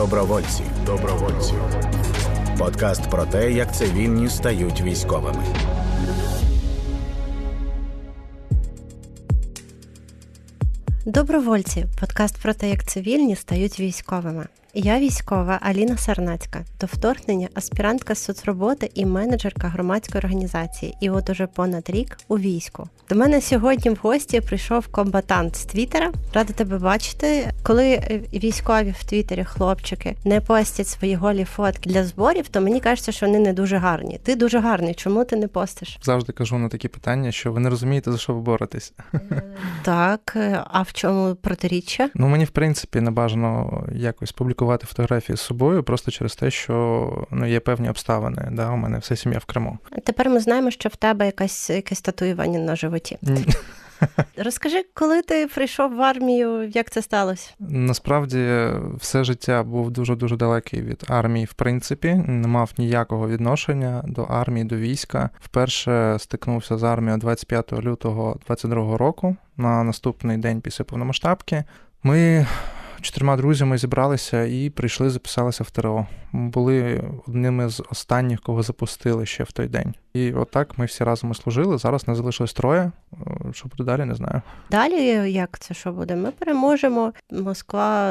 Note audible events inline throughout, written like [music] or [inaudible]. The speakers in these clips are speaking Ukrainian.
Добровольці. Добровольці. Подкаст про те, як цивільні стають військовими. Добровольці подкаст про те, як цивільні стають військовими. Я військова Аліна Сарнацька, до вторгнення аспірантка з соцроботи і менеджерка громадської організації. І от уже понад рік у війську. До мене сьогодні в гості прийшов комбатант з Твіттера. Рада тебе бачити. Коли військові в Твіттері хлопчики не постять свої голі фотки для зборів, то мені кажеться, що вони не дуже гарні. Ти дуже гарний. Чому ти не постиш? Завжди кажу на такі питання, що ви не розумієте за що ви боретесь. Так, а в чому протиріччя? Ну мені в принципі не бажано якось публікувати публікувати фотографії з собою просто через те, що ну є певні обставини. Да, У мене вся сім'я в Криму. Тепер ми знаємо, що в тебе якась якесь татуювання на животі. [laughs] Розкажи, коли ти прийшов в армію, як це сталося? Насправді все життя був дуже дуже далекий від армії, в принципі, не мав ніякого відношення до армії, до війська. Вперше стикнувся з армією 25 лютого 22 року на наступний день після повномасштабки. Ми чотирма друзями зібралися і прийшли, записалися в ТРО. Ми Були одними з останніх, кого запустили ще в той день. І отак ми всі разом служили. Зараз не залишилось троє. Що буде далі, не знаю. Далі як це що буде? Ми переможемо. Москва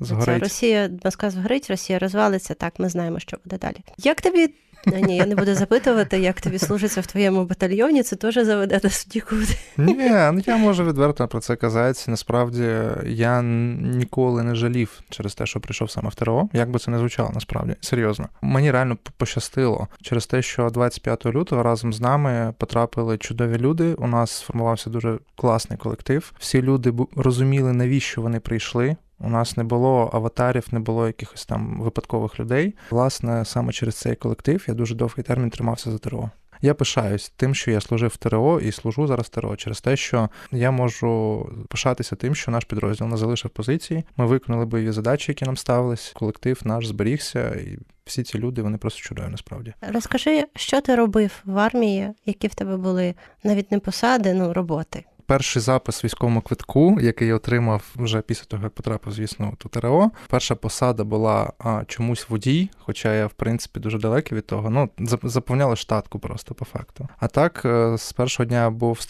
згорить. Це Росія, Москва згорить, Росія розвалиться. Так, ми знаємо, що буде далі. Як тобі Ну, ні, я не буду запитувати, як тобі служиться в твоєму батальйоні, це теж заведе до нікуди. Ні, ну я можу відверто про це казати. Насправді я ніколи не жалів через те, що прийшов саме в ТРО. Як би це не звучало, насправді серйозно. Мені реально пощастило через те, що 25 лютого разом з нами потрапили чудові люди. У нас сформувався дуже класний колектив. Всі люди розуміли, навіщо вони прийшли. У нас не було аватарів, не було якихось там випадкових людей. Власне, саме через цей колектив я дуже довгий термін тримався за ТРО. Я пишаюсь тим, що я служив в ТРО і служу зараз в ТРО, через те, що я можу пишатися тим, що наш підрозділ не залишив позиції. Ми виконали бойові задачі, які нам ставились. Колектив наш зберігся, і всі ці люди вони просто чудові. Насправді розкажи, що ти робив в армії, які в тебе були навіть не посади, ну роботи перший запис військовому квитку, який я отримав вже після того, як потрапив, звісно, у ТРО. Перша посада була а, чомусь водій, хоча я, в принципі, дуже далекий від того. Ну, заповняли штатку просто по факту. А так, е, з першого дня був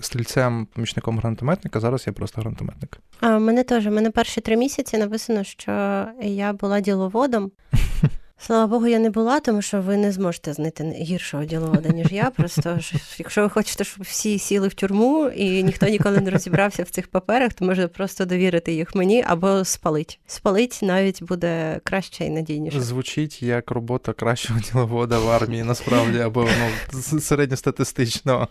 стрільцем, помічником гранатометника, зараз я просто гранатометник. А мене теж, мене перші три місяці написано, що я була діловодом. [laughs] Слава Богу, я не була, тому що ви не зможете знайти гіршого діловода, ніж я. Просто якщо ви хочете, щоб всі сіли в тюрму і ніхто ніколи не розібрався в цих паперах, то можна просто довірити їх мені або спалить. Спалить навіть буде краще і надійніше. Звучить як робота кращого діловода в армії, насправді, або ну середньостатистичного.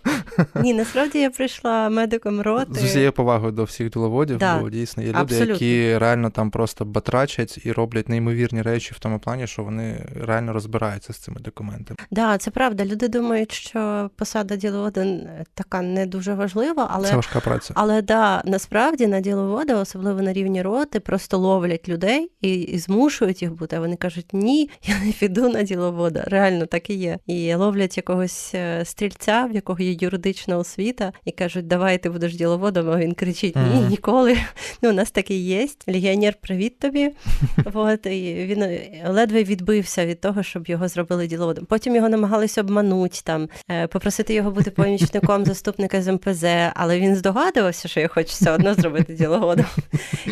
Ні, насправді я прийшла медиком роти. З усією повагою до всіх діловодів, да, бо дійсно є люди, абсолютно. які реально там просто батрачать і роблять неймовірні речі в тому плані, що вони вони реально розбираються з цими документами. Да, це правда. Люди думають, що посада діловода така не дуже важлива, але це важка праця. Але да, насправді на діловода, особливо на рівні роти, просто ловлять людей і, і змушують їх бути. А вони кажуть, ні, я не піду на діловода. Реально так і є. І ловлять якогось е, стрільця, в якого є юридична освіта, і кажуть, давай ти будеш діловодом. А він кричить: Ні, ніколи. Ну, у нас таке є. Легіонер, привіт тобі. [laughs] От і він ледве відбив відбився від того, щоб його зробили діловодом. Потім його намагалися обманути там, е, попросити його бути помічником заступника з МПЗ, але він здогадувався, що я хочу все одно зробити діловодом.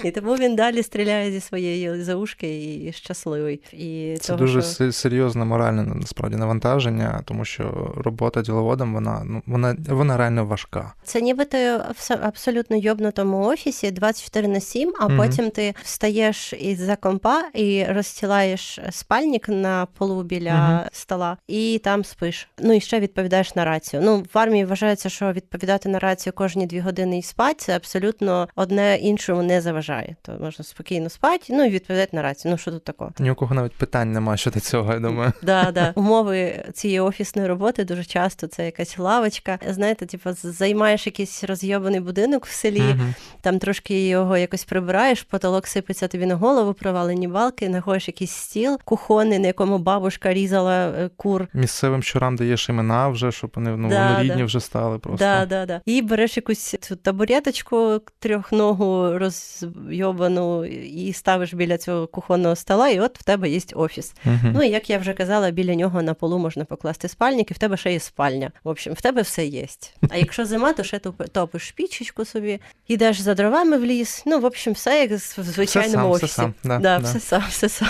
І тому він далі стріляє зі своєї заушки і щасливий. І Це того, дуже що... серйозне моральне насправді навантаження, тому що робота діловодом вона ну вона вона реально важка. Це ніби ти в абсолютно йобнутому офісі 24 на 7, а mm потім ти встаєш із за компа і розстілаєш спальню спальник на полу біля uh стола, і там спиш. Ну і ще відповідаєш на рацію. Ну в армії вважається, що відповідати на рацію кожні дві години і спати це абсолютно одне іншому не заважає. То можна спокійно спати, ну і відповідати на рацію. Ну що тут такого? Ні у кого навіть питань немає щодо цього. Я думаю, да, да. [laughs] умови цієї офісної роботи дуже часто це якась лавочка. Знаєте, типу, займаєш якийсь розйобаний будинок в селі, uh там трошки його якось прибираєш, потолок сипеться тобі на голову, провалені балки, знаходиш якийсь стіл, кухонь кухонний, на якому бабушка різала е, кур. Місцевим щурам даєш імена вже, щоб вони ну, Да, вони рідні да. вже стали просто. Да, да, да. І береш якусь цю табуреточку трьохногу розйобану і ставиш біля цього кухонного стола, і от в тебе є офіс. Мгм. Ну і як я вже казала, біля нього на полу можна покласти спальник, і в тебе ще є спальня. В общем, в тебе все є. А якщо зима, то ще топиш пічечку собі, йдеш за дровами в ліс. Ну, в общем, все як в звичайному все офісі. сам, да, да, да. все сам, все сам.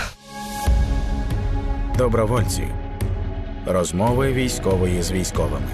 Добровольці. Розмови військової з військовими.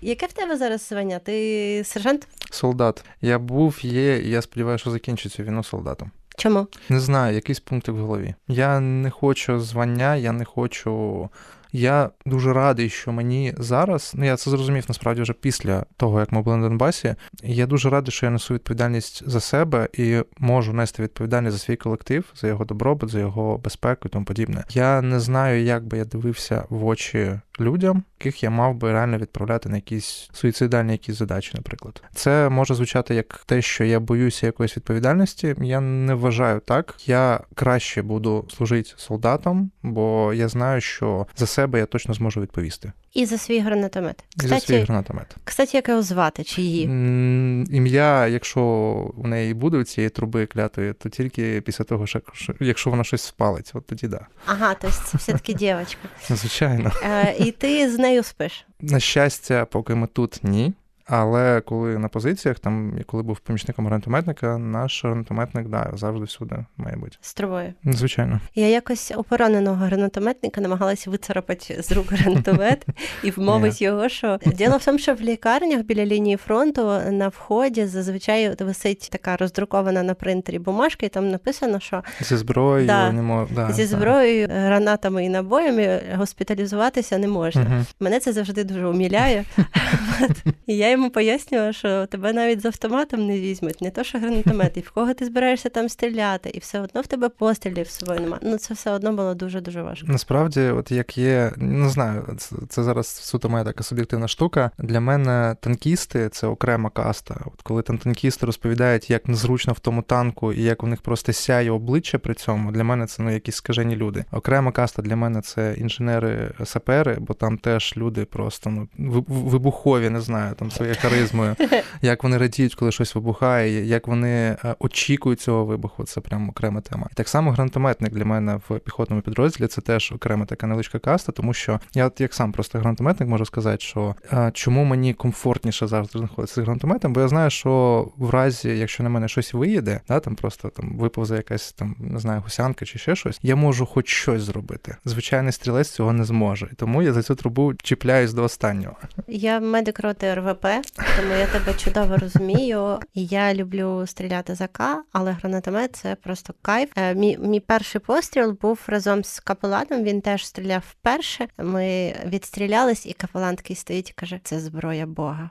Яке в тебе зараз звання? Ти сержант? Солдат. Я був, є, і я сподіваюся, що закінчу цю війну солдатом. Чому? Не знаю, якийсь пункт в голові. Я не хочу звання, я не хочу. Я дуже радий, що мені зараз, ну я це зрозумів насправді вже після того, як ми були на Донбасі. Я дуже радий, що я несу відповідальність за себе і можу нести відповідальність за свій колектив, за його добробут, за його безпеку і тому подібне. Я не знаю, як би я дивився в очі людям, яких я мав би реально відправляти на якісь суїцидальні якісь задачі, наприклад. Це може звучати як те, що я боюся якоїсь відповідальності. Я не вважаю так. Я краще буду служити солдатом, бо я знаю, що за себе я точно зможу відповісти. І за свій гранатомет. І за свій Кстати, гранатомет. кстати, як його звати чи її? Ім'я, якщо у неї буде у цієї труби клятої, то тільки після того, що що- якщо вона щось спалить, от тоді да. Ага, то есть це все-таки дівчинка. Звичайно. І ти з нею спиш. На щастя, поки ми тут ні. Але коли на позиціях, там коли був помічником гранатометника, наш гранатометник да, завжди всюди має бути. З тобою. Звичайно. Я якось у пораненого гранатометника намагалася вицарапати з рук гранатомет і вмовити його, що діло в тому, що в лікарнях біля лінії фронту на вході зазвичай висить така роздрукована на принтері бумажка, і там написано, що Зі зброєю Да. не мож... да, зі да. гранатами і набоями госпіталізуватися не можна. Мене це завжди дуже уміляє. [laughs] І я йому пояснювала, що тебе навіть з автоматом не візьмуть, не то що гранатомет, і в кого ти збираєшся там стріляти, і все одно в тебе пострілів з собою немає. Ну це все одно було дуже дуже важко. Насправді, от як є, не знаю, це, зараз суто моя така суб'єктивна штука. Для мене танкісти це окрема каста. От коли там танкісти розповідають, як незручно в тому танку і як у них просто сяє обличчя при цьому, для мене це ну якісь скажені люди. Окрема каста для мене це інженери-сапери, бо там теж люди просто ну вибухові, не знаю, там своєю харизмою. [laughs] Як вони радіють, коли щось вибухає, як вони е, очікують цього вибуху, це прям окрема тема. І так само гранатометник для мене в піхотному підрозділі це теж окрема така невеличка каста, тому що я, от як сам просто гранатометник, можу сказати, що е, чому мені комфортніше завжди знаходитися з гранатометом, бо я знаю, що в разі, якщо на мене щось виїде, да, там просто там виповзе якась там не знаю, гусянка чи ще щось, я можу хоч щось зробити. Звичайний стрілець цього не зможе. Тому я за цю трубу чіпляюсь до останнього. Я медик роти РВП, тому я тебе чудово розумію. Я люблю стріляти за К, але гранатомет це просто кайф. Е, Мій, мій перший постріл був разом з капеланом. Він теж стріляв вперше. Ми відстрілялись, і капелан такий стоїть і каже: це зброя Бога.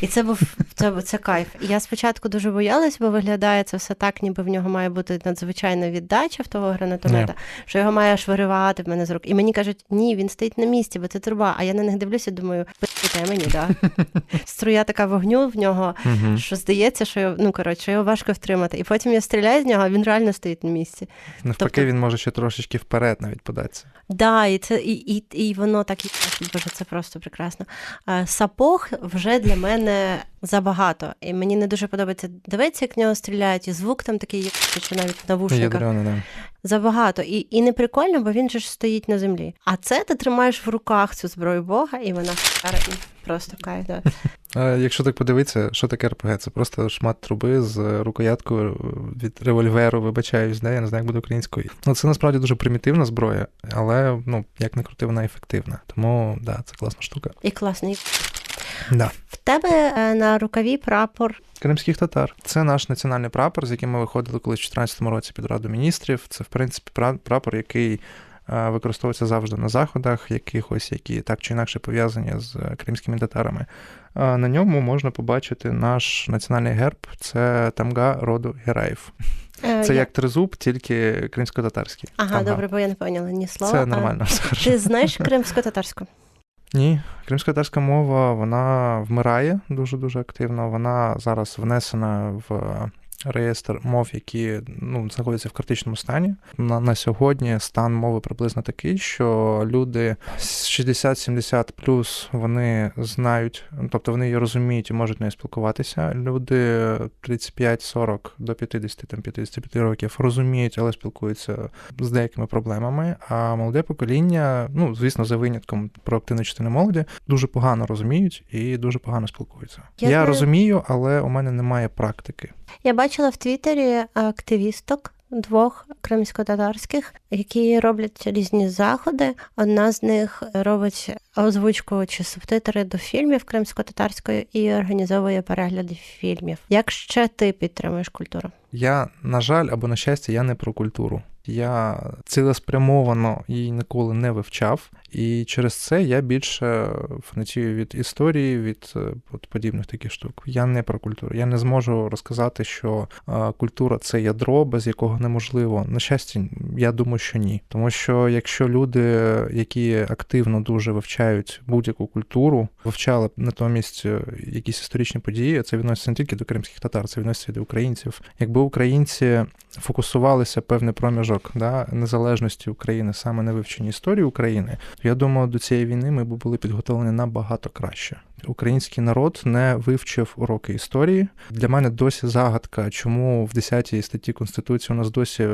І це був це, це кайф. Я спочатку дуже боялась, бо виглядає це все так, ніби в нього має бути надзвичайна віддача в того гранатомета, що його має аж виривати в мене з рук. І мені кажуть, ні, він стоїть на місці, бо це труба. А я на них дивлюся, думаю, питайте мені, да. [laughs] Струя така вогню в нього, Угу. що здається, що його, ну коротше, його важко втримати. І потім я стріляю з нього, а він реально стоїть на місці. Навпаки, Тобто- він може ще трошечки вперед навіть податися. Да, і це і, і, і воно так і боже, це просто прекрасно. Сапог вже для мене забагато. І мені не дуже подобається дивитися, як в нього стріляють, і звук там такий, як що навіть. Ядрене, да. Забагато. І, і не прикольно, бо він же ж стоїть на землі. А це ти тримаєш в руках цю зброю Бога, і вона просто кайф. Да. [laughs] А Якщо так подивитися, що таке РПГ? Це просто шмат труби з рукояткою від револьверу, вибачаюсь, да? я не знаю, як буде українською. Ну це насправді дуже примітивна зброя, але ну як не крути, вона ефективна. Тому да, це класна штука. І класний. Да. В тебе е, на рукаві прапор. Кримських татар. Це наш національний прапор, з яким ми виходили колись в 2014 році під Раду міністрів. Це, в принципі, прапор, який використовується завжди на заходах, якихось, які так чи інакше пов'язані з е, кримськими татарами. На ньому можна побачити наш національний герб це тамга роду гераїв. Е, Це я- як тризуб, тільки кримсько-татарський. Ага, Тамга. добре, бо я не поняла ні слова. Це нормально. хорошо. Ти знаєш кримсько-татарську? Ні, кримсько-татарська мова вона вмирає дуже дуже активно. Вона зараз внесена в реєстр мов, які ну, знаходяться в критичному стані. На, на сьогодні стан мови приблизно такий, що люди 60-70 плюс вони знають, тобто вони її розуміють і можуть нею спілкуватися. Люди 35-40 до 50 там 55 років розуміють, але спілкуються з деякими проблемами. А молоде покоління, ну звісно, за винятком про активну частину молоді, дуже погано розуміють і дуже погано спілкуються. Я Я розумію, але у мене немає практики. Я бачила в Твіттері активісток двох кримсько-татарських, які роблять різні заходи. Одна з них робить озвучку чи субтитри до фільмів кримсько-татарської і організовує перегляди фільмів. Як ще ти підтримуєш культуру? Я, на жаль, або на щастя, я не про культуру. Я цілеспрямовано її ніколи не вивчав, і через це я більше фанатію від історії, від е, от подібних таких штук. Я не про культуру. Я не зможу розказати, що е, культура це ядро, без якого неможливо. На щастя, я думаю, що ні. Тому що якщо люди, які активно дуже вивчають будь-яку культуру, вивчали б натомість е, якісь історичні події, це відноситься не тільки до кримських татар, це відноситься і до українців. Якби українці фокусувалися певний проміжок да, незалежності України саме на вивченні історії України, я думаю, до цієї війни ми б були підготовлені набагато краще. Український народ не вивчив уроки історії. Для мене досі загадка, чому в 10 статті Конституції у нас досі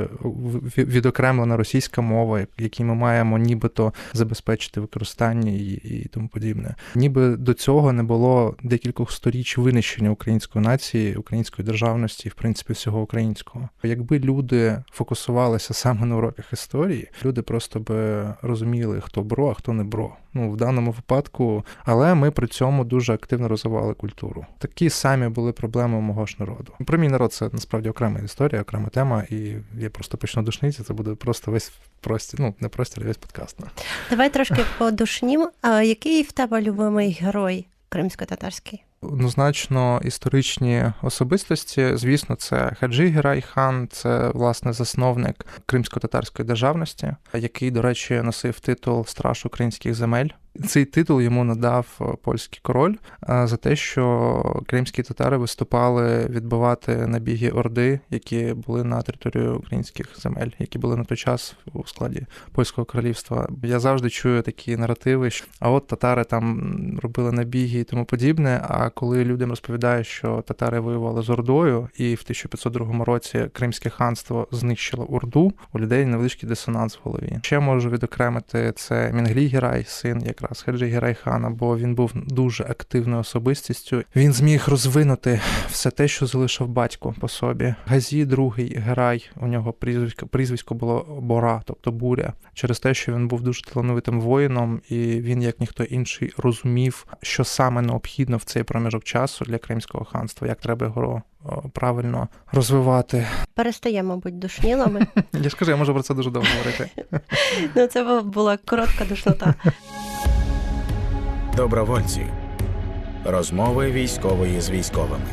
відокремлена російська мова, якій ми маємо нібито забезпечити використання і, і тому подібне. Ніби до цього не було декількох сторіч винищення української нації, української державності, в принципі, всього українського. Якби люди фокусувалися саме на уроках історії, люди просто би розуміли, хто бро, а хто не бро. Ну в даному випадку, але ми при цьому дуже активно розвивали культуру. Такі самі були проблеми у мого ж народу. Про мій народ це насправді окрема історія, окрема тема, і я просто почну душниці. Це буде просто весь простір, ну не простір, а весь подкаст. ну. Давай трошки подушнім. А який в тебе любимий герой кримсько-татарський? Однозначно історичні особистості. Звісно, це Хаджи Герай хан, це власне засновник кримсько-татарської державності, який, до речі, носив титул Страж українських земель. Цей титул йому надав е, польський король е, за те, що кримські татари виступали відбивати набіги орди, які були на території українських земель, які були на той час у складі польського королівства. Я завжди чую такі наративи, що а от татари там робили набіги і тому подібне. А коли людям розповідають, що татари воювали з Ордою, і в 1502 році Кримське ханство знищило Орду, у людей невеличкий дисонанс в голові. Ще можу відокремити це Мінглі Герай, син якраз Хаджи Герай хана, бо він був дуже активною особистістю. Він зміг розвинути все те, що залишив батько по собі. Газі, другий Герай, у нього прізвисько, прізвисько було Бора, тобто буря, через те, що він був дуже талановитим воїном, і він, як ніхто інший, розумів, що саме необхідно в цей проміжок часу для Кримського ханства, як треба його правильно розвивати. Перестаємо бути душнілами. [laughs] Я ж кажу, я можу про це дуже довго говорити. [laughs] Ну, це була коротка душнота. [laughs] Добровольці. Розмови військової з військовими.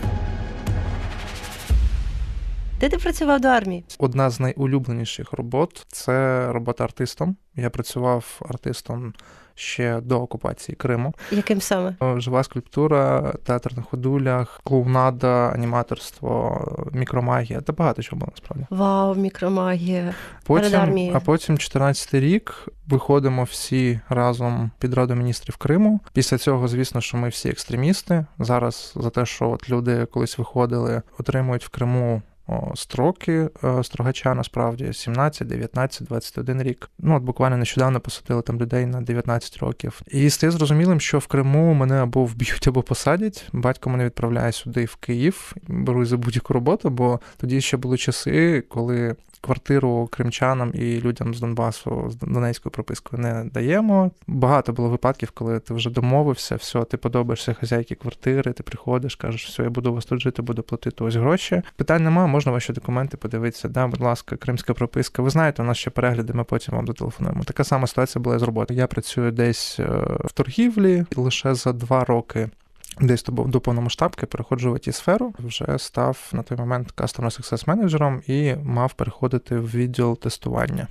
Де ти працював до армії? Одна з найулюбленіших робот це робота артистом. Я працював артистом ще до окупації Криму. Яким саме? Жива скульптура, театр на ходулях, клоунада, аніматорство, мікромагія та багато чого було насправді. Вау, мікромагія. Потім, а потім 14-й рік виходимо всі разом під раду міністрів Криму. Після цього, звісно, що ми всі екстремісти. Зараз за те, що от люди колись виходили, отримують в Криму. Строки е, строгача насправді 17, 19, 21 рік. Ну от буквально нещодавно посадили там людей на 19 років. І стає зрозумілим, що в Криму мене або вб'ють, або посадять. Батько мене відправляє сюди в Київ, беру за будь-яку роботу, бо тоді ще були часи, коли квартиру кримчанам і людям з Донбасу з Донецькою пропискою не даємо. Багато було випадків, коли ти вже домовився, все, ти подобаєшся хазяйки квартири, ти приходиш, кажеш, все, я буду вас тут жити, буду платити ось гроші. Питань немає, можна ваші документи подивитися. Да, будь ласка, кримська прописка. Ви знаєте, у нас ще перегляди, ми потім вам зателефонуємо. Така сама ситуація була з роботи. Я працюю десь е, в торгівлі лише за два роки. Десь до, повномасштабки переходжу в it сферу вже став на той момент Customer Success менеджером і мав переходити в відділ тестування.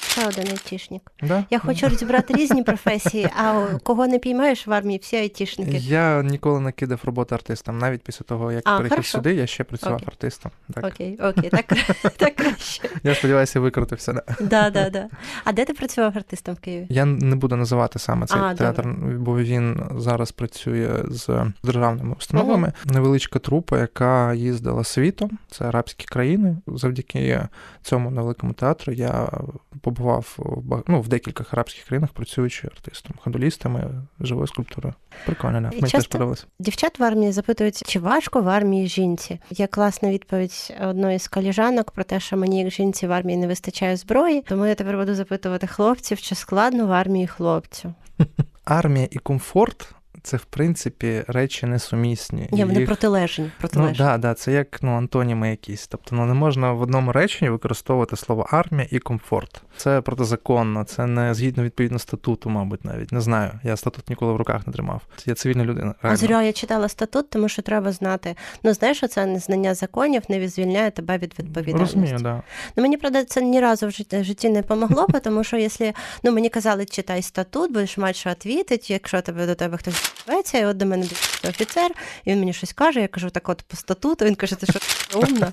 Ще один айтішник. Да? Я хочу розібрати різні професії, а кого не піймаєш в армії, всі айтішники. Я ніколи не кидав роботу артистам. Навіть після того, як А, перейшов хорошо. сюди, я ще працював Окей. артистом. Так. Окей, окей, так, [laughs] так краще. Я сподіваюся, викрутився. Да. Да, да, да. А де ти працював артистом в Києві? Я не буду називати саме цей А, театр, бо він зараз працює з державними установами. Невеличка трупа, яка їздила світом, це арабські країни. Завдяки цьому невеликому театру я побував в, ну, в декількох арабських країнах, працюючи артистом, ходолістами, живою скульптурою. Прикольно, да. Мені теж подобалося. Дівчат в армії запитують, чи важко в армії жінці. Є класна відповідь одної з коліжанок про те, що мені як жінці в армії не вистачає зброї. Тому я тепер буду запитувати хлопців, чи складно в армії хлопцю. [laughs] Армія і комфорт це в принципі речі несумісні. Ні, вони Їх- протилежні. Ну да, да, це як ну, антоніми якісь. Тобто ну, не можна в одному реченні використовувати слово армія і комфорт. Це протизаконно, це не згідно відповідно статуту, мабуть, навіть. Не знаю. Я статут ніколи в руках не тримав. Я цивільна людина. А зря я читала статут, тому що треба знати. Ну знаєш, що це незнання законів не звільняє тебе від відповідальності. Розумію, да. Ну мені правда це ні разу в житті, житті не помогло, [laughs] тому що якщо ну мені казали, читай статут, будеш мати що відповідати, якщо тебе до тебе хтось зветься, і от до мене офіцер, і він мені щось каже, я кажу, так от по статуту, він каже, ти що умна.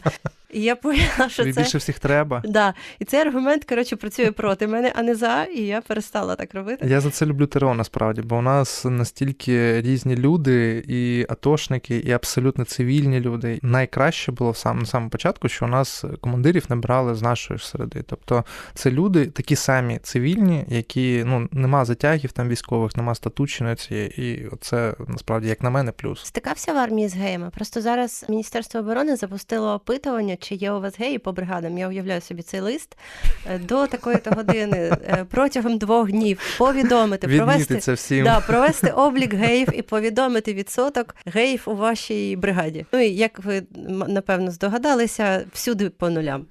І я поняла, що Тобі це. більше всіх треба. Да. І цей аргумент, коротше, працює проти мене, а не за, і я перестала так робити. Я за це люблю ТРО насправді, бо у нас настільки різні люди, і атошники, і абсолютно цивільні люди. Найкраще було в сам, на самому початку, що у нас командирів набирали з нашої ж середи. Тобто це люди такі самі цивільні, які ну нема затягів там військових, нема статучної цієї, і це насправді, як на мене, плюс. Стикався в армії з геями. Просто зараз Міністерство оборони запустило опитування, чи є у вас геї по бригадам. Я уявляю собі цей лист е, до такої-то години е, протягом двох днів повідомити, провести це всім. Да, провести облік геїв і повідомити відсоток геїв у вашій бригаді. Ну і як ви напевно здогадалися, всюди по нулям.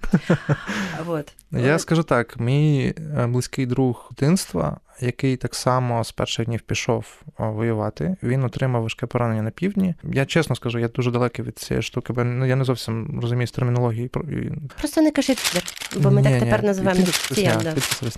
Вот. Я скажу так: мій е, близький друг дитинства, який так само з перших днів пішов воювати, він отримав важке поранення на півдні. Я чесно скажу, я дуже далекий від цієї штуки, бо ну, я не зовсім розумію з термінології. Просто не кажи підер, бо ми Ні, так ні, тепер називаємо.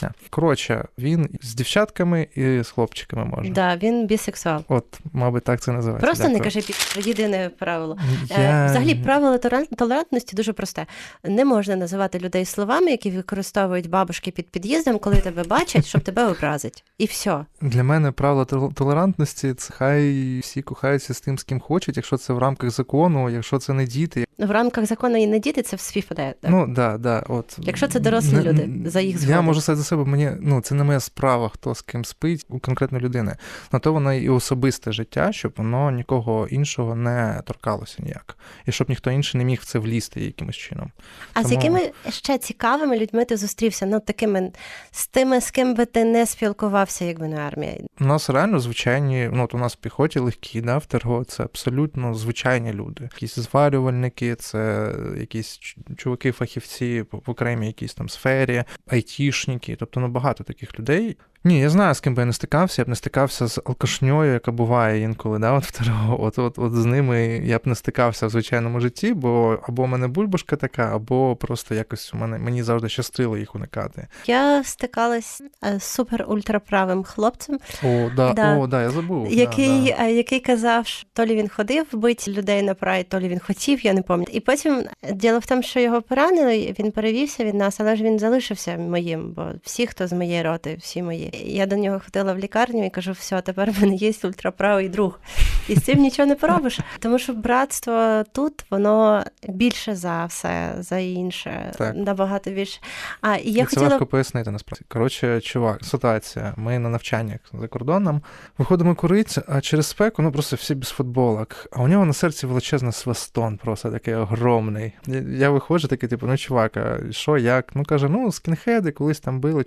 Да. Коротше, він з дівчатками і з хлопчиками може. Да, він бісексуал. От, мабуть, так це називається. Просто не кажи підер, єдине правило. Е, Я... Взагалі, правило толеран- толерантності дуже просте. Не можна називати людей словами, які використовують бабушки під під'їздом, коли тебе бачать, щоб тебе образить. І все. Для мене правило толерантності це хай всі кохаються з тим, з ким хочуть, якщо це в рамках закону, якщо це не діти. В рамках закону і не діти це все впадає. Ну да, да, от Якщо це дорослі Не- люди, за їх я можу сказати за себе, мені ну це не моя справа, хто з ким спить у конкретної людини. На то воно і особисте життя, щоб воно нікого іншого не торкалося ніяк, і щоб ніхто інший не міг в це влізти якимось чином. А з якими ще цікавими людьми ти зустрівся? Ну, такими з тими, з ким би ти не спілкувався, якби не армія. У нас реально звичайні, ну от у нас в піхоті легкі, да, в ТРГО це абсолютно звичайні люди. Якісь зварювальники, це якісь чуваки-фахівці в окремій якійсь там сфері, айтішники, тобто ну багато таких людей. Ні, я знаю, з ким би я не стикався, я б не стикався з алкашньою, яка буває інколи, да, от в ТРО. От, от, от з ними я б не стикався в звичайному житті, бо або в мене бульбашка така, або просто якось у мене мені завжди щастило їх уникати. Я стикалась е, з супер ультраправим хлопцем, О, да, Да. о, да, я забув. який, да. е, який казав, що то лі він ходив бити людей на прайд, то лі він хотів, я не пам'ятаю. І потім е, діло в тому, що його поранили, він перевівся від нас, але ж він залишився моїм, бо всі, хто з моєї роти, всі мої. Я до нього ходила в лікарню і кажу, все, тепер в мене є ультраправий друг. І з цим нічого не поробиш. [laughs] Тому що братство тут воно більше за все, за інше, Так. набагато більше. А і я це хотіла важко пояснити насправді. Коротше, чувак, ситуація. Ми на навчаннях за кордоном виходимо курити, а через спеку, ну просто всі без футболок. А у нього на серці величезний свистон, просто такий огромний. Я, виходжу, такий, типу, ну чувак, а що, як? Ну каже, ну скінхеди колись там били,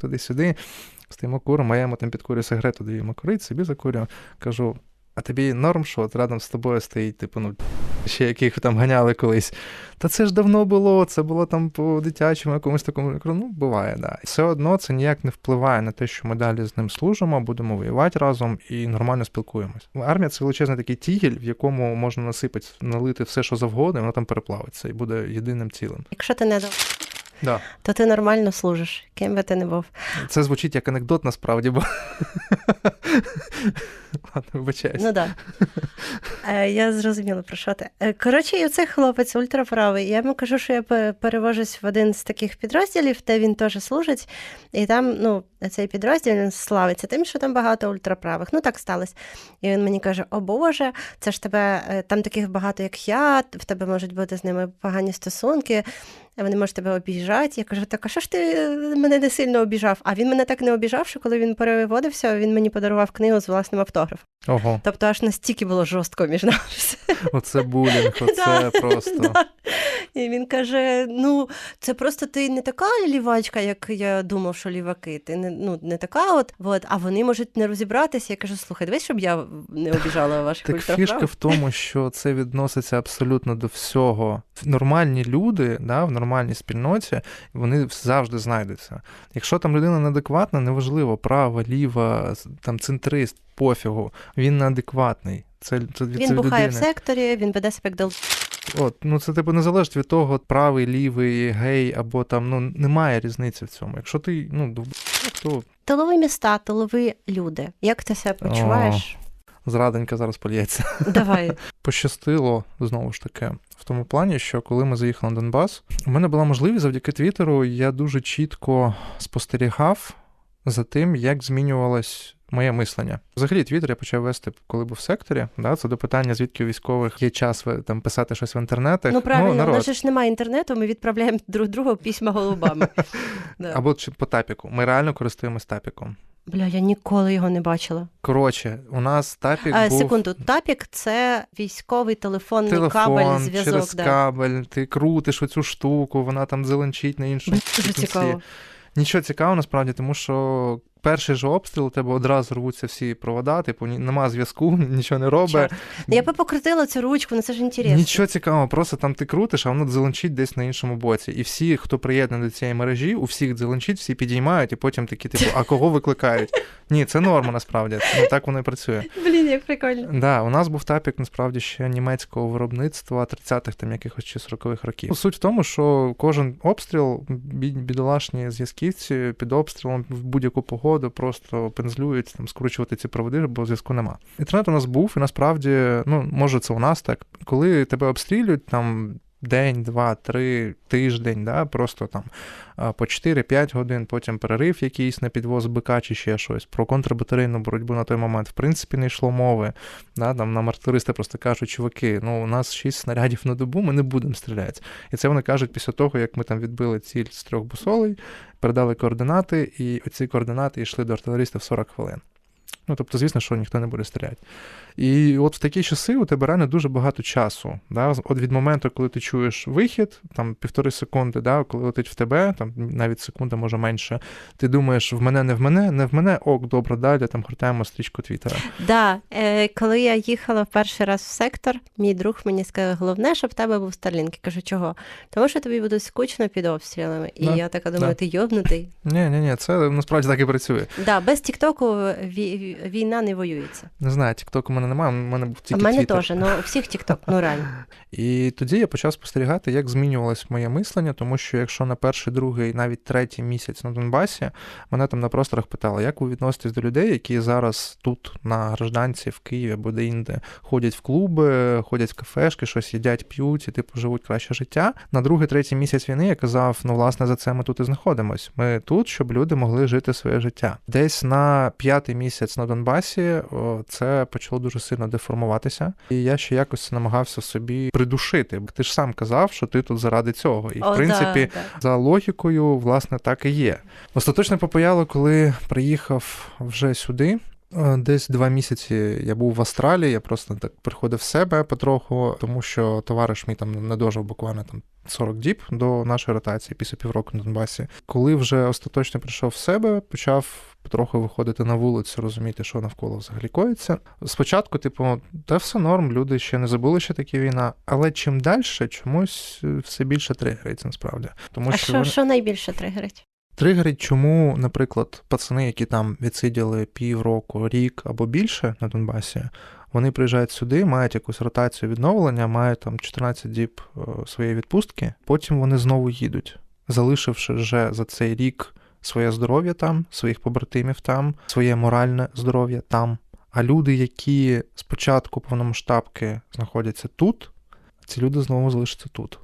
туди-сюди. Стоїмо куримо, а я йому там підкурю сигарету, даю йому курити, собі закурю. Кажу. А тобі норм, що от рядом з тобою стоїть, типу, ну, ще яких там ганяли колись. Та це ж давно було, це було там по дитячому якомусь такому. Ну, буває, да. Все одно це ніяк не впливає на те, що ми далі з ним служимо, будемо воювати разом і нормально спілкуємось. Армія це величезний такий тігель, в якому можна насипати, налити все, що завгодно, і воно там переплавиться і буде єдиним цілим. Якщо ти не Да. то ти нормально служиш, ким би ти не був. Це звучить як анекдот насправді, бо. Ладно, вибачаюсь. Ну так. Да. Я зрозуміла, про що ти. Е, Коротше, і оцей хлопець ультраправий. Я йому кажу, що я перевожусь в один з таких підрозділів, де він теж служить. І там, ну, цей підрозділ він славиться тим, що там багато ультраправих. Ну, так сталося. І він мені каже: О Боже, це ж тебе е, там таких багато, як я, в тебе можуть бути з ними погані стосунки. Вони можуть тебе обіжати. Я кажу, так а що ж ти е, мене не сильно обіжав? А він мене так не обіжав, що коли він переводився, він мені подарував книгу з власним автографом. Ого, Тобто аж настільки було жорстко між нами. все. оце булінг, [laughs] оце Да, просто. [laughs] Да. І він каже: ну, це просто ти не така лівачка, як я думав, що ліваки. Ти не, ну, не така, от, от, а вони можуть не розібратися. Я кажу, слухай, дивись, щоб я не обіжала ваших Так ультраправ. фішка в тому, що це відноситься абсолютно до всього. Нормальні люди да, в нормальній спільноті вони завжди знайдуться. Якщо там людина неадекватна, неважливо, права, ліва, там центрист, пофігу, він неадекватний. Це, це, від- це Він бухає в секторі, він веде себе як дол... От, ну це типу не залежить від того, правий, лівий, гей, або там ну немає різниці в цьому. Якщо ти ну то Тилові міста, тилові люди. Як ти себе почуваєш? Зраденька зараз польється. Давай. [laughs] пощастило знову ж таки в тому плані, що коли ми заїхали на Донбас, у мене була можливість завдяки Твіттеру, я дуже чітко спостерігав за тим, як змінювалось. Моє мислення. Взагалі, Твіттер я почав вести, коли був в секторі. Да, це до питання, звідки у військових є час там писати щось в інтернетах. Ну правильно, у народ. нас ж немає інтернету, ми відправляємо друг другу письма голубами. [laughs] Або чи по тапіку. Ми реально користуємось тапіком. Бля, я ніколи його не бачила. Коротше, у нас тапік А, був секунду, тапік це військовий телефонний телефон кабель, через зв'язок. Да. кабель, ти крутиш оцю штуку, вона там зеленчить на іншому. Дуже цікаво. Нічого цікавого насправді, тому що перший же обстріл у тебе одразу рвуться всі провода, типу нема зв'язку, [laughs] нічого не робить. Ну, Я би покрутила цю ручку, ну це ж інтересно. Нічого цікавого, просто там ти крутиш, а воно дзеленчить десь на іншому боці. І всі, хто приєднаний до цієї мережі, у всіх дзеленчить, всі підіймають, і потім такі, типу, а кого викликають? Ні, це норма насправді. Ну так воно і працює. Блін, як прикольно. Да, у нас був тапік насправді ще німецького виробництва 30-х там якихось чи 40-х років. Суть в тому, що кожен обстріл, бідолашні зв'язківці під обстрілом в будь-яку погоду просто пензлюють там скручувати ці проводи, бо зв'язку нема. Інтернет у нас був, і насправді, ну може, це у нас так, коли тебе обстрілюють там. День, два, три, тиждень, да, просто там по 4-5 годин, потім перерив якийсь на підвоз бика чи ще щось. Про контрбатарейну боротьбу на той момент, в принципі, не йшло мови. Да, там нам артилеристи просто кажуть, чуваки, ну у нас 6 снарядів на добу, ми не будемо стріляти. І це вони кажуть після того, як ми там відбили ціль з трьох бусолей, передали координати, і оці координати йшли до артилериста в 40 хвилин. Ну, тобто, звісно, що ніхто не буде стріляти. І от в такі часи у тебе реально дуже багато часу. Да? От від моменту, коли ти чуєш вихід, там півтори секунди, да? коли летить в тебе, там навіть секунда, може менше, ти думаєш, в мене, не в мене, не в мене, ок, добре, далі там гортаємо стрічку Твіттера. Да, е, коли я їхала в перший раз в сектор, мій друг мені сказав, головне, щоб в тебе був Starlink. Я кажу, чого? Тому що тобі буде скучно під обстрілами. І Да, я така думаю, да. ти йобнутий. Ні, ні, ні, це насправді так і працює. Да, без Тіктоку ві- війна не воюється. Не знаю, тікток у мене немає, у мене був У мене теж, ну всіх Тікток, ну реально. [laughs] І тоді я почав спостерігати, як змінювалось моє мислення, тому що якщо на перший, другий, навіть третій місяць на Донбасі мене там на просторах питали, як ви відноситесь до людей, які зараз тут на гражданці в Києві або де-інде ходять в клуби, ходять в кафешки, щось їдять, п'ють і типу живуть краще життя. На другий, третій місяць війни я казав: ну, власне, за це ми тут і знаходимось. Ми тут, щоб люди могли жити своє життя. Десь на п'ятий місяць на Донбасі це почало дуже сильно деформуватися, і я ще якось намагався собі придушити. Ти ж сам казав, що ти тут заради цього. І в принципі, да, да. за логікою, власне, так і є. Остаточно попаяло, коли приїхав вже сюди. Е, Десь два місяці я був в Австралії, я просто так приходив в себе потроху, тому що товариш мій там не дожив буквально там 40 діб до нашої ротації після півроку на Донбасі. Коли вже остаточно прийшов в себе, почав потроху виходити на вулицю, розуміти, що навколо взагалі коїться. Спочатку, типу, та все норм, люди ще не забули, що таке війна, але чим далі, чомусь е, все більше тригериться насправді. Тому А що що, вони- що найбільше тригерить? Тригерить, чому, наприклад, пацани, які там відсиділи півроку, рік або більше на Донбасі, вони приїжджають сюди, мають якусь ротацію відновлення, мають там 14 діб е, своєї відпустки, потім вони знову їдуть. залишивши вже за цей рік своє здоров'я там, своїх побратимів там, своє моральне здоров'я там. А люди, які спочатку повномасштабки знаходяться тут, ці люди знову залишаться тут.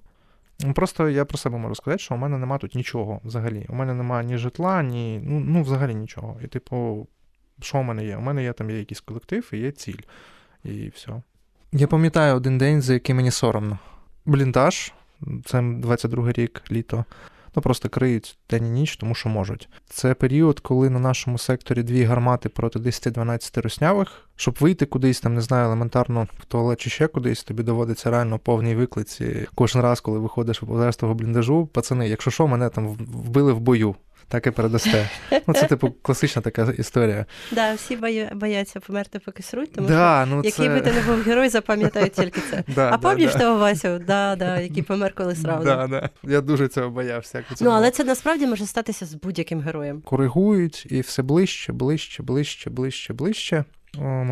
Ну, Просто я про себе можу сказати, що у мене нема тут нічого взагалі. У мене нема ні житла, ні. Ну, ну взагалі нічого. І, типу, що у мене є? У мене є там є якийсь колектив і є ціль. І все. Я пам'ятаю один день, за який мені соромно. Бліндаж, це 22 рік, літо. Ну просто криють день і ніч, тому що можуть. Це період, коли на нашому секторі дві гармати проти 10-12 руснявих. Щоб вийти кудись, там не знаю, елементарно в туалет чи ще кудись, тобі доводиться реально повній виклиці. Кожен раз, коли виходиш з того бліндажу, пацани, якщо що, мене там вбили в бою. Так і передасте. Ну, це, типу, [laughs] класична така історія. Да, всі бояться померти, поки сруть, тому да, що ну, який це... би ти не був герой, запам'ятають тільки це. [laughs] Да, а да, пам'ятаєш да. того Васю? Да, да, який помер коли [laughs] сразу. Да, да. Я дуже цього боявся. як це Ну, але це насправді може статися з будь-яким героєм. коригують і все ближче, ближче, ближче, ближче, ближче.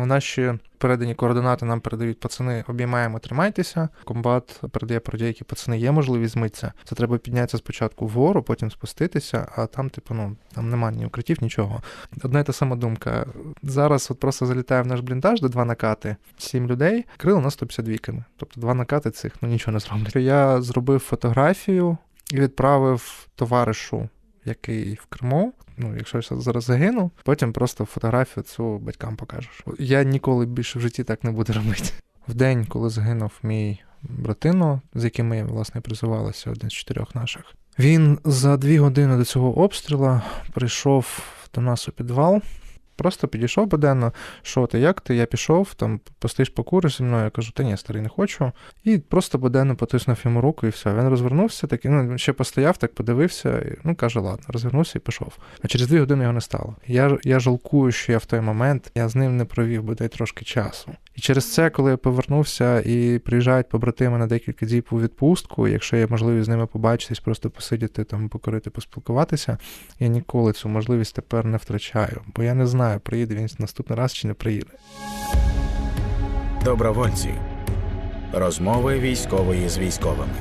Наші передані координати нам передають пацани, обіймаємо, тримайтеся. Комбат передає про деякі пацани, є можливість змитися. Це треба піднятися спочатку вгору, потім спуститися, а там, типу, ну там немає ні укриттів, нічого. Одна й та сама думка. Зараз от просто залітає в наш бліндаж, де два накати, сім людей, крили на 152 ками. Тобто два накати цих ну нічого не зроблять. Я зробив фотографію і відправив товаришу який в Криму. Ну, якщо я зараз загину, потім просто фотографію цю батькам покажеш. Я ніколи більше в житті так не буду робити. В день, коли загинув мій братино, з яким ми власне призивалися, один з чотирьох наших. Він за дві години до цього обстрілу прийшов до нас у підвал. Просто підійшов буденно, що ти, як ти? Я пішов, там постоїш покуриш зі мною. Я кажу, та ні, старий, не хочу. І просто буденно потиснув йому руку, і все. Він розвернувся, так, ну, ще постояв, так подивився, і, ну каже, ладно, розвернувся і пішов. А через дві години його не стало. Я, я жалкую, що я в той момент я з ним не провів бодай трошки часу. І через це, коли я повернувся і приїжджають побратими на декілька діб у відпустку, якщо є можливість з ними побачитись, просто посидіти там, покорити, поспілкуватися, я ніколи цю можливість тепер не втрачаю, бо я не знаю, приїде він наступний раз чи не приїде. Добровольці. Розмови військової з військовими.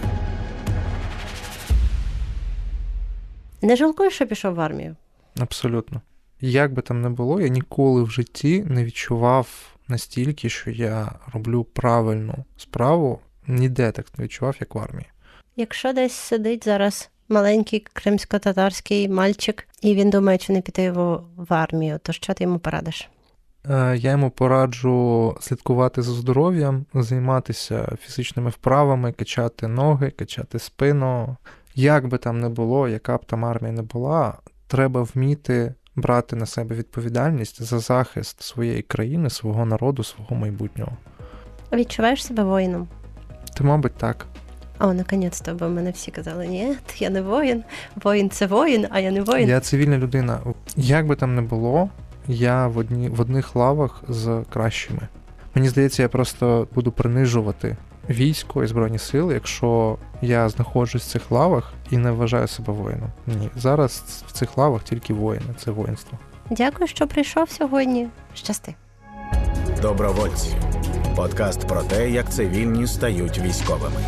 Не жалкуєш, що пішов в армію? Абсолютно. Як би там не було, я ніколи в житті не відчував настільки, що я роблю правильну справу. Ніде так не відчував, як в армії. Якщо десь сидить зараз маленький кримсько-татарський мальчик, і він думає, чи не піти його в армію, то що ти йому порадиш? Е, Я йому пораджу слідкувати за здоров'ям, займатися фізичними вправами, качати ноги, качати спину. Як би там не було, яка б там армія не була, треба вміти брати на себе відповідальність за захист своєї країни, свого народу, свого майбутнього. Відчуваєш себе воїном? Ти, мабуть, так. О, наконець-то, бо мене всі казали, ні, я не воїн, воїн це воїн, а я не воїн. Я цивільна людина. Як би там не було, я в, одні, в одних лавах з кращими. Мені здається, я просто буду принижувати військо і збройні сили, якщо я знаходжусь в цих лавах і не вважаю себе воїном. Ні, зараз в цих лавах тільки воїни, це воїнство. Дякую, що прийшов сьогодні. Щасти. Добровольці. Подкаст про те, як цивільні стають військовими.